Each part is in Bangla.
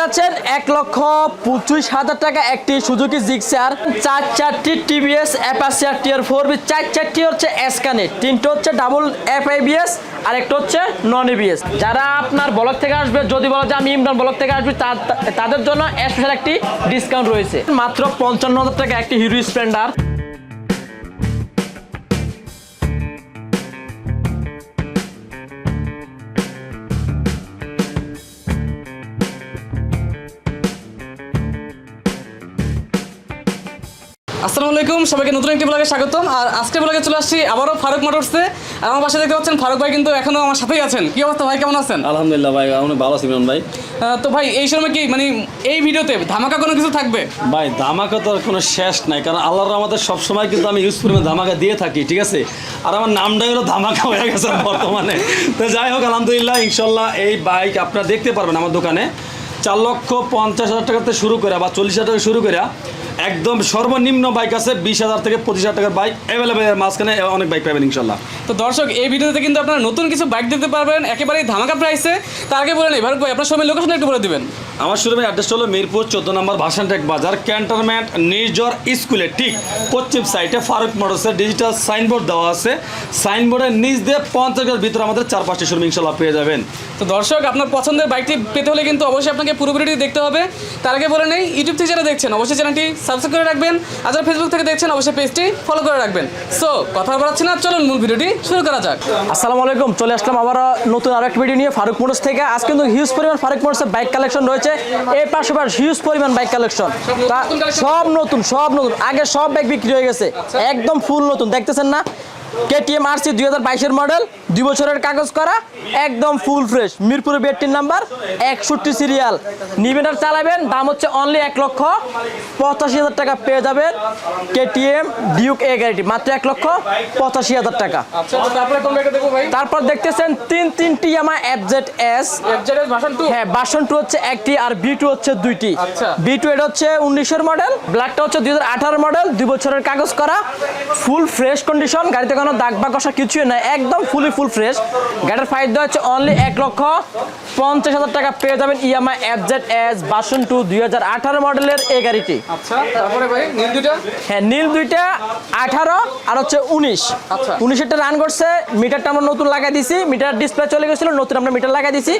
যাচ্ছেন এক লক্ষ পঁচিশ হাজার টাকা একটি সুজুকি জিক্সার। চার চারটি TVS Apache R TR four V, চার চারটি হচ্ছে এসকানে তিনটে হচ্ছে ডাবল এফ আইবিএস আর একটা হচ্ছে নন এবিএস যারা আপনার ব্লক থেকে আসবে, যদি বলো যে আমি ইমরান ব্লক থেকে আসবি তাদের জন্য স্পেশাল একটি ডিসকাউন্ট রয়েছে। মাত্র পঞ্চান্ন হাজার টাকা একটি হিরো স্প্লেন্ডার। আসসালামু আলাইকুম সবাইকে নতুন একটি ব্লগে স্বাগতম। আর আজকে ব্লগে চলে আসছি আবারও ফারুক মোটরসে আর আমার পাশে দেখতে পাচ্ছেন ফারুক ভাই কিন্তু এখনও আমার সাথেই আছেন। কি অবস্থা ভাই কেমন আছেন? আলহামদুলিল্লাহ ভাই আমি ভালো আছি ইমরান ভাই। তো ভাই এই সময় কি মানে এই ভিডিওতে ধামাকা কোনো কিছু থাকবে? ভাই ধামাকা তো কোনো শেষ নাই কারণ আল্লাহর আমাদের সবসময় কিন্তু আমি ইউজ পরিমাণ ধামাকা দিয়ে থাকি ঠিক আছে? আর আমার নামটাই হলো ধামাকা হয়ে গেছে বর্তমানে। তো যাই হোক আলহামদুলিল্লাহ ইনশাল্লাহ এই বাইক আপনারা দেখতে পারবেন আমার দোকানে। চার লক্ষ পঞ্চাশ হাজার টাকা থেকে শুরু করে বা চল্লিশ হাজার টাকা শুরু করে একদম সর্বনিম্ন বাইক আছে বিশ হাজার থেকে পঁচিশ হাজার টাকার বাইক অ্যাভেলেবেল মাঝখানে অনেক বাইক পাবেন ইনশাল্লাহ। তো দর্শক এই ভিডিওতে কিন্তু আপনারা নতুন কিছু বাইক দিতে পারবেন একেবারেই ধামাকা প্রাইসে তার আগে বলেন এবার ভাই আপনার সময় লোকেশন একটু বলে দেবেন। আমার শোরুমের অ্যাড্রেসটা হলো মিরপুর চোদ্দ নম্বর ভাসানটেক বাজার ক্যান্টনমেন্ট নির্জর স্কুলের ঠিক পশ্চিম সাইডে ফারুক মোটরসের ডিজিটাল সাইনবোর্ড দেওয়া আছে। সাইনবোর্ডের নিচ দিয়ে পঞ্চাশ গজ ভিতরে আমাদের চার পাঁচটি শোরুম ইনশাল্লাহ পেয়ে যাবেন। তো দর্শক আপনার পছন্দের বাইকটি পেতে হলে কিন্তু অবশ্যই আপনাকে পুরো ভিডিওটি দেখতে হবে। তার আগে বলে নেই ইউটিউব থেকে যারা দেখছেন অবশ্যই চ্যানেলটি সাবস্ক্রাইব করে রাখবেন। আর যারা ফেসবুক থেকে দেখছেন অবশ্যই পেজটি ফলো করে রাখবেন। সো কথা বলাচ্ছি না চলুন মূল ভিডিওটি শুরু করা যাক। আসসালামু আলাইকুম চলে আসলাম আবার নতুন আরেক ভিডিও নিয়ে ফারুক মোটরস থেকে। আজ কিন্তু হিউজ পরিমাণ ফারুক মোটরসের বাইক কালেকশন রয়েছে। এই পাশে পাশে হিউজ পরিমাণ বাইক কালেকশন সব নতুন সব নতুন আগে সব বাইক বিক্রি হয়ে গেছে। একদম ফুল নতুন দেখতেছেন না? কেটিএম আরসি দুই হাজার বাইশের মডেল দুই বছরের কাগজ করা একদম ফুল ফ্রেশ মিরপুরে বেডটির নাম্বার একষট্টি সিরিয়াল নিবেন আর চালাবেন দাম হচ্ছে অনলি এক লক্ষ পঁচাশি হাজার টাকা। পেয়ে যাবেন কেটিএম ডিউক এ গাড়িটি মাত্র এক লক্ষ পঁচাশি হাজার টাকা। আচ্ছা তো তারপরে দেখতেছেন তিন তিনটি আমার এফজেড এস এফজেডএস ভার্সন 2 হ্যাঁ বাসন টু হচ্ছে একটি আর বি টু হচ্ছে দুইটি। আচ্ছা। বি টু এটা হচ্ছে উনিশের মডেল ব্ল্যাকটা হচ্ছে দুই হাজার আঠারো মডেল দুই বছরের কাগজ করা ফুল ফ্রেশ কন্ডিশন গাড়িতে কোনো দাগ বা কষা কিছুই নাই একদম ফুলি ফুল ফ্রেশ গাড়ির ফাইভ দেওয়া হচ্ছে অনলি এক লক্ষ পঞ্চাশ হাজার টাকা। পেয়ে যাবেন E EMI FZ S version two দুই হাজার আঠারো মডেলের এই গাড়িটি। আচ্ছা হ্যাঁ নীল দুইটা আঠারো আর হচ্ছে উনিশ। আচ্ছা। উনিশেরটা রান করছে মিটারটা আমরা নতুন লাগাই দিছি মিটার ডিসপ্লে চলে গেছিল নতুন আমরা মিটার লাগাই দিছি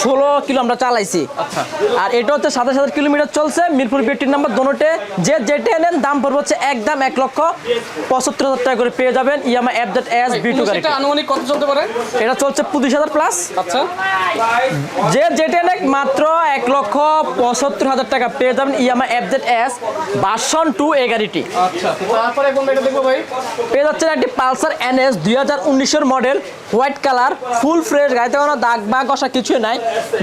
ষোলো কিলো আমরা চালাইছি। আচ্ছা। আর এটা হচ্ছে সাতাশ হাজার কিলোমিটার চলছে মিরপুর বিটির নাম্বার দোনোটে। যে যেটা নেন দাম পড়বে হচ্ছে একদম এক লক্ষ পঁচাত্তর হাজার টাকা করে পেয়ে যাবেন E Yamaha F Z S V two গাড়ি এটা আনুমানিক কত চলতে পারে? এটা চলছে পঁচিশ হাজার প্লাস আচ্ছা। যে যেটা নেক মাত্র এক লক্ষ পঁচাত্তর হাজার টাকা পেয়ে যাবেন Yamaha F Z S version two এই গাড়িটি আচ্ছা তারপরে কোন বাইকটা দেখব ভাই। পেয়ে যাচ্ছেন একটি পালসার এনএস দুই হাজার উনিশের model white colour full fresh গাড়িতে কোনো দাগ বা কষা কিছুই নাই।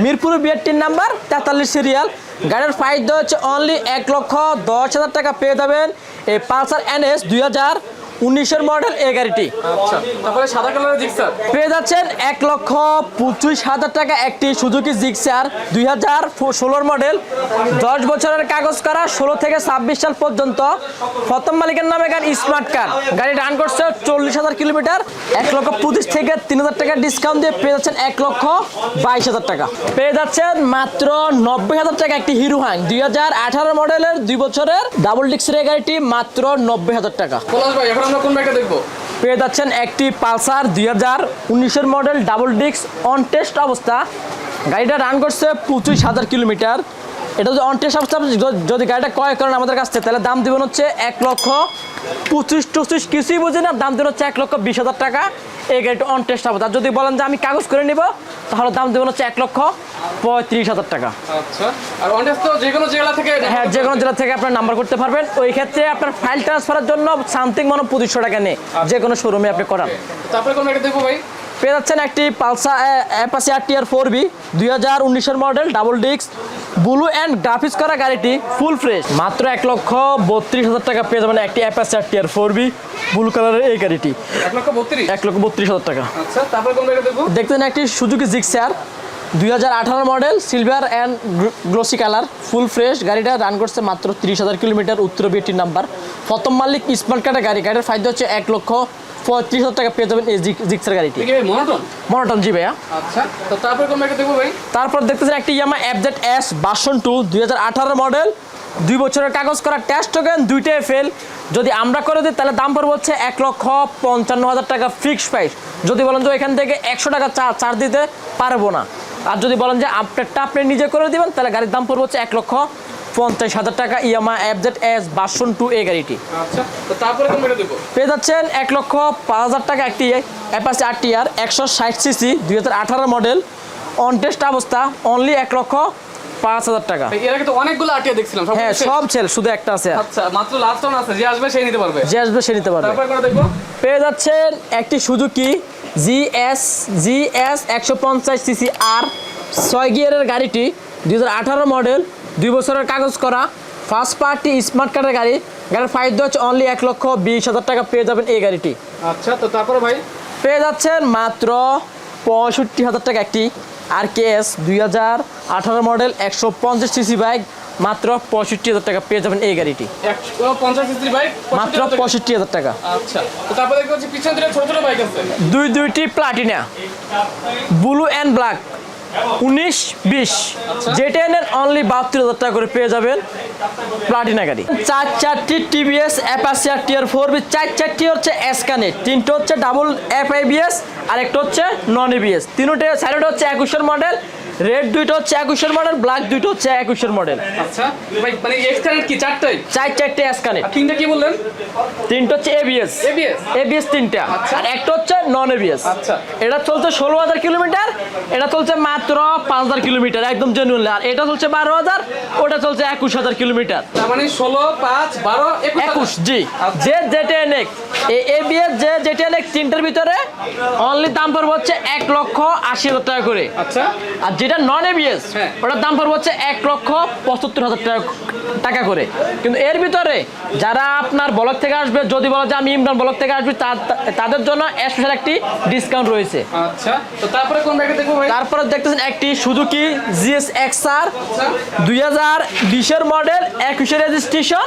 মিরপুর বিআরটির নাম্বার তেতাল্লিশ সিরিয়াল গাড়ির প্রাইস দেওয়া হচ্ছে অনলি এক লক্ষ দশ হাজার টাকা পেয়ে যাবেন এই পালসার এন এস দুই হাজার উনিশের মডেল এই গাড়িটি। আচ্ছা তারপরে সাদা কালারের জিক্সার পেয়ে যাচ্ছেন এক লক্ষ পঁচিশ হাজার টাকা একটি সুজুকি জিক্সার দুই হাজার ষোলোর মডেল। দশ বছরের কাগজ করা ষোলো থেকে ছাব্বিশ সাল পর্যন্ত। প্রথম মালিকের নামে গাড়ি স্মার্ট কার গাড়ি রান করছে চল্লিশ হাজার কিলোমিটার। এক লক্ষ পঁচিশ থেকে তিন হাজার টাকা ডিসকাউন্ট দিয়ে পেয়ে যাচ্ছেন এক লক্ষ বাইশ হাজার টাকা। পেয়ে যাচ্ছেন মাত্র নব্বই হাজার টাকা একটি হিরো হাং দুই হাজার আঠারো মডেলের দুই বছরের ডাবল ডিক্সের গাড়িটি মাত্র নব্বই হাজার টাকা। আমরা কোন ব্যাগটা দেখব? পেয়ে যাচ্ছেন একটি পালসার দুই হাজার উনিশের model double disc on test অবস্থা। গাড়িটা রান করছে পঁচিশ হাজার কিলোমিটার। এটা যদি অন টেস্ট যদি গাড়িটা ক্রয় করেন আমাদের কাছ থেকে তাহলে দাম দেবেন হচ্ছে এক লক্ষ পঁচিশ টুচিশ কিছুই বুঝি না দাম দেবেন হচ্ছে এক লক্ষ বিশ হাজার টাকা। এই গাড়িটা অন টেস্ট অবস্থা আর যদি বলেন যে আমি কাগজ করে নিব তাহলে দাম দেবেন হচ্ছে এক লক্ষ পঁয়ত্রিশ হাজার টাকা। আচ্ছা আর অনটেস্ট তো যে কোনো জেলা থেকে হ্যাঁ যে কোনো জেলা থেকে আপনার নাম্বার করতে পারবেন। ওই ক্ষেত্রে আপনার ফাইল ট্রান্সফারের জন্য সামথিং মনে হয় পঁচিশশো টাকা নেই যে কোনো শোরুমে আপনি করান। তারপরে কোন বাইকটা দেখব ভাই? পেয়ে যাচ্ছেন একটি Pulsar Apache R TR four V দুই হাজার উনিশের model double disc blue and graphics করা গাড়িটি ফুল ফ্রেশ। মাত্র এক লক্ষ বত্রিশ হাজার টাকা পেয়ে যাবেন একটি Apache R TR four V blue কালারের এই গাড়িটি। এক লক্ষ বত্রিশ? এক লক্ষ বত্রিশ হাজার টাকা। আচ্ছা তারপরে কোন বাইকটা দেখব? দেখতেন একটি সুজুকি জিক্সার দুই হাজার আঠারো model silver and glossy colour full fresh গাড়িটা রান করছে মাত্র তিরিশ হাজার কিলোমিটার উত্তর বিএটির নাম্বার প্রথম মালিক স্মার্ট কার্ডের গাড়ি। গাড়ির ফায়দা হচ্ছে এক লক্ষ পঁয়ত্রিশ হাজার টাকা পেয়ে যাবেন এই জিক্সের গাড়িটি। মনোটন মনোটন জি ভাইয়া। আচ্ছা তো তারপরে কোন বাইকটা দেখব ভাই? তারপর দেখতেছেন একটি Yamaha FZ S version two দুই হাজার আঠারো মডেল দুই বছরের কাগজ করা টেস্ট টোকেন দুইটাই ফেল যদি আমরা করে দিই তাহলে দাম পড়বে হচ্ছে এক লক্ষ পঞ্চান্ন হাজার টাকা ফিক্স প্রাইস যদি বলেন যে এখান থেকে একশো টাকা চা চার্জ দিতে পারব না। আর যদি বলেন যে আপনারটা আপনি নিজে করে দিবেন তাহলে গাড়ির দাম পড়বে হচ্ছে এক লক্ষ পঞ্চাশ হাজার টাকা Yamaha FZ S version two এই গাড়িটি। আচ্ছা পেয়ে যাচ্ছেন এক লক্ষ পাঁচ হাজার টাকা একটি অ্যাপাসি আর টি আর একশো ষাট সিসি দুই হাজার আঠারো মডেল অন টেস্ট অবস্থা অনলি এক লক্ষ পাঁচ হাজার টাকা। এর আগে তো অনেকগুলো আটিয়া দেখছিলাম হ্যাঁ সব ছেল শুধু একটা আছে। আচ্ছা মাত্র লাস্ট টাউন আছে যে আসবে সেই নিতে পারবে। যে আসবে সে নিতে পারবে। তারপরে দেখব? পেয়ে যাচ্ছেন একটি Suzuki G S G S একশো পঞ্চাশ সিসি আর ছয় গিয়ারের গাড়িটি দুই হাজার আঠারো মডেল দুই বছরের কাগজ করা ফার্স্ট পার্টি স্মার্ট কার্ডের গাড়ি গাড়ির ফাইভ হচ্ছে অনলি এক লক্ষ বিশ হাজার টাকা পেয়ে যাবেন এই গাড়িটি। আচ্ছা তো তারপরে ভাই? পেয়ে যাচ্ছেন মাত্র পঁয়ষট্টি হাজার টাকা একটি আর কে এস দুই হাজার আঠারো মডেল একশো পঞ্চাশ সিসি বাইক মাত্র পঁয়ষট্টি হাজার টাকা পেয়ে যাবেন এই গাড়িটি। মাত্র পঁয়ষট্টি হাজার টাকা। আচ্ছা দুই দুইটি প্লাটিনা ব্লু অ্যান্ড ব্ল্যাক উনিশ বিশ। যেটা নেন অনলি বাহাত্তর হাজার টাকা করে পেয়ে যাবেন প্লাটিনা গাড়ি। চার চারটি TVS Apache R TR four V চার চারটি হচ্ছে এসকানে তিনটে হচ্ছে ডাবল এফ আইবিএস আর একটা হচ্ছে নন এবিএস তিনটে সাইডটা হচ্ছে একুশের মডেল রেড দুইটা হচ্ছে একুশের মডেল ব্ল্যাক দুইটা হচ্ছে একুশের মডেল আচ্ছা ভাই মানে কি? চারটাই? চার চারটে তিনটা কি বললেন? তিনটা হচ্ছে এবিএস ABS? এবিএস তিনটা। আচ্ছা। আর একটা হচ্ছে নন এবিএস আচ্ছা। এটা চলছে ষোলো হাজার কিলোমিটার এটা চলছে মাত্র পাঁচ হাজার কিলোমিটার একদম জেনুইন আর এটা চলছে বারো হাজার ওটা চলছে একুশ হাজার কিলোমিটার মানে ষোলো পাঁচ বারো একুশ। জি। যে যেটা এনেক এই এবিএস যে যেটা এনেক তিনটার ভিতরে অনলি দাম পড়বে হচ্ছে এক লক্ষ আশি হাজার টাকা করে। আচ্ছা। আর যেটা নন এবিএস। ওটার দাম পড়বে হচ্ছে এক লক্ষ পঁচাত্তর হাজার টাকা টাকা করে। কিন্তু এর ভিতরে যারা আপনার ব্লক থেকে আসবে যদি বলে যে আমি ইমরান ব্লক থেকে আসবি তাদের জন্য স্পেশাল একটি ডিসকাউন্ট রয়েছে। আচ্ছা তো তারপরে কোন বাইকটা দেখব ভাই? তারপরে দেখতেছেন একটি সুজুকি জিএস এক্স আর দুই হাজার বিশের মডেল একুশের রেজিস্ট্রেশন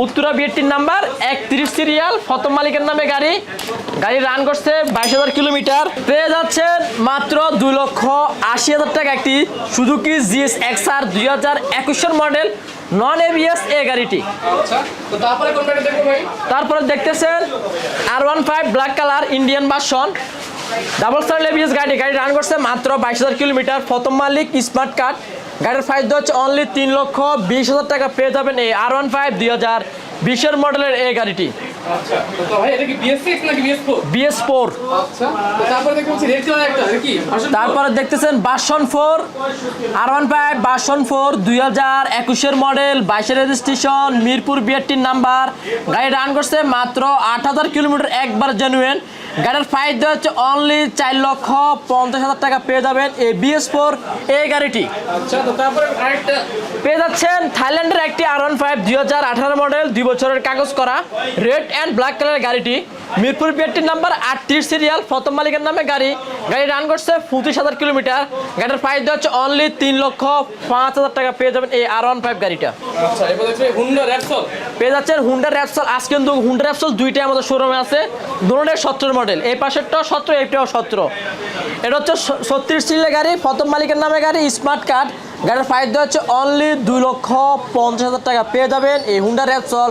উত্তরা বিএটির নাম্বার একত্রিশ সিরিয়াল প্রথম মালিকের নামে গাড়ি। গাড়ি রান করছে বাইশ হাজার কিলোমিটার। পেয়ে যাচ্ছেন মাত্র দুই লক্ষ আশি হাজার টাকা একটি সুজুকি জিএস এক্স আর দুই হাজার একুশের মডেল নন এবিএস এ গাড়িটি। আচ্ছা তারপরে দেখতেছেন R one five black colour Indian version double star লেবিএস গাড়ি গাড়ি রান করছে মাত্র বাইশ হাজার কিলোমিটার। প্রথম মালিক স্মার্ট কার্ড। গাড়ির প্রাইস হচ্ছে অনলি তিন লক্ষ বিশ হাজার টাকা। পেয়ে যাবেন এই আর ওয়ান ফাইভ দুই হাজার বিশের মডেলের এই গাড়িটি। আচ্ছা আচ্ছা? তারপরে দেখতেছেন version four R one five version four দুই হাজার একুশের মডেল বাইশের রেজিস্ট্রেশন মিরপুর বিআরটির নাম্বার গাড়ি রান করছে মাত্র আট হাজার কিলোমিটার একবার জেনুয়েন গাড়ির প্রাইস দেওয়া হচ্ছে অনলি চার লক্ষ পঞ্চাশ হাজার টাকা। পেয়ে যাবেন এই বিএস ফোর এই গাড়িটি। আচ্ছা পেয়ে যাচ্ছেন থাইল্যান্ডের একটি আর ওয়ান ফাইভ দুই হাজার আঠারো মডেল দুই বছরের কাগজ করা রেড অ্যান্ড ব্ল্যাক কালারের গাড়িটি। মিরপুর বিআরটির নাম্বার আটত্রিশ সিরিয়াল প্রথম মালিকের নামে গাড়ি। গাড়ি রান করছে পঁচিশ হাজার কিলোমিটার। গাড়ির প্রাইস দেওয়া হচ্ছে অনলি তিন লক্ষ পাঁচ হাজার টাকা। পেয়ে যাবেন এই আর ওয়ান ফাইভ গাড়িটা। আচ্ছা পেয়ে যাচ্ছেন হুন্ডা র্যাপসল আজ কিন্তু হুন্ডা র্যাপসল দুইটাই আমাদের শোরুমে আছে। দুটোটাই সতেরো মডেল। এই পাশেরটাও সতেরো, এইটাও সতেরো। এটা হচ্ছে ছত্রিশ সিলের গাড়ি, প্রথম মালিকের নামে গাড়ি, স্মার্ট কার্ড। গাড়ির প্রাইস দেওয়া হচ্ছে অনলি দুই লক্ষ পঞ্চাশ হাজার টাকা। পেয়ে যাবেন এই হুন্ডা র্যাপসল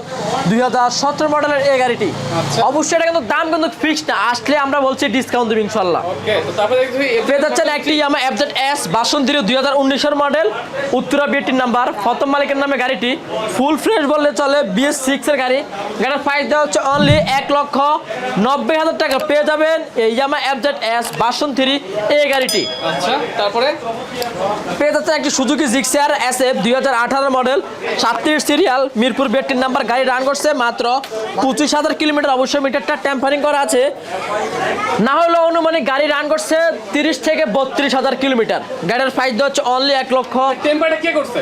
দুই হাজার সতেরো মডেলের এই গাড়িটি। আচ্ছা। অবশ্যই এটা কিন্তু দাম কিন্তু ফিক্সড না আসলে আমরা বলছি ডিসকাউন্ট দেবো ইনশাল্লাহ পেয়ে যাচ্ছেন একটি ইয়ামা এফজেড এস বাসন্তী দুই হাজার উনিশের মডেল উত্তরা বিএটির নাম্বার প্রথম মালিকের নামে গাড়িটি। ফুল ফ্রেশ বললে চলে বিএস সিক্সের গাড়ি। গাড়ির প্রাইস দেওয়া হচ্ছে অনলি এক লক্ষ নব্বই হাজার টাকা। পেয়ে যাবেন এই ইয়ামা এফজেড এস বাসন্তী এই গাড়িটি। আচ্ছা তারপরে? পেয়ে যাচ্ছে একটি সুজুকি জিক্সার এস এফ দুই হাজার আঠারো মডেল সাতত্রিশ সিরিয়াল মিরপুর বেডটির নাম্বার গাড়ি রান করছে মাত্র পঁচিশ হাজার কিলোমিটার। অবশ্যই মিটারটা টেম্পারিং করা আছে। না হলেও অনুমানিক গাড়ি রান করছে তিরিশ থেকে বত্রিশ হাজার কিলোমিটার। গাড়ির প্রাইস হচ্ছে অনলি এক লক্ষ। টেম্পারটা কে করছে?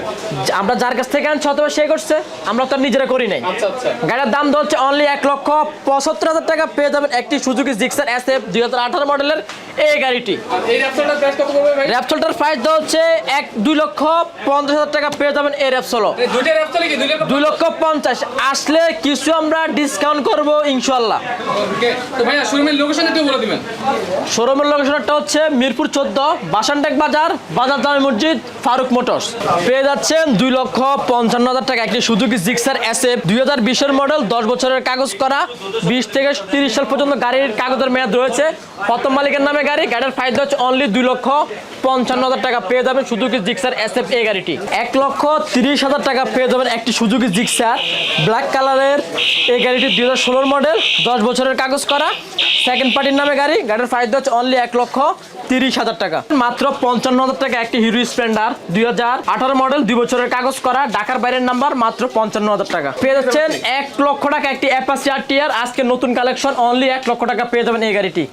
আমরা যার কাছ থেকে আনছি অথবা সে করছে আমরা তো নিজেরা করি নাই। আচ্ছা আচ্ছা। গাড়ির দাম হচ্ছে অনলি এক লক্ষ পঁচাত্তর হাজার টাকা। পেয়ে যাবেন একটি সুজুকি জিক্সার এস এফ দুই হাজার আঠারো মডেলের এই গাড়িটি। র্যাপসলটার প্রাইস দেওয়া হচ্ছে এক দুই লক্ষ পঞ্চাশ হাজার টাকা পেয়ে যাবেন এই র্যাপসোলো দুই লক্ষ পঞ্চাশ। আসলে কিছু আমরা ডিসকাউন্ট করব ইনশাল্লাহ শোরুমের লোকেশনটা হচ্ছে মিরপুর চোদ্দ বাসানটেক বাজার বাজার জামে মসজিদ ফারুক মোটরস। পেয়ে যাচ্ছেন দুই লক্ষ পঞ্চান্ন হাজার টাকা। একটি সুজুকি জিক্সার এস এফ দুই হাজার বিশের মডেল দশ বছরের কাগজ করা বিশ থেকে তিরিশ সাল পর্যন্ত গাড়ির কাগজের মেয়াদ রয়েছে। প্রথম মালিকের নামে গাড়ি, গাড়ির ফায়দা হচ্ছে অনলি দুই লক্ষ পঞ্চান্ন হাজার টাকা পেয়ে যাবেন সুজুকি জিক্সার এস এফ এই গাড়িটি। এক লক্ষ তিরিশ হাজার টাকা পেয়ে যাবেন একটি সুজুকি জিক্সার ব্ল্যাক কালারের এই গাড়িটি দুই হাজার ষোলোর মডেল দশ বছরের কাগজ করা। সেকেন্ড পার্টির নামে গাড়ি, গাড়ির ফায়দা হচ্ছে অনলি এক লক্ষ তিরিশ হাজার টাকা। মাত্র পঞ্চান্ন হাজার টাকা একটি হিরো স্প্লেন্ডার দুই হাজার আঠারো মডেল দুই বছরের কাগজ করা, ঢাকার বাইরের নাম্বার মাত্র পঞ্চান্ন হাজার টাকা। পেয়ে যাচ্ছেন এক লক্ষ টাকা একটি অ্যাপাসি আর টিয়ার আজকে নতুন কালেকশন অনলি এক লক্ষ টাকা পেয়ে যাবেন এই গাড়িটি।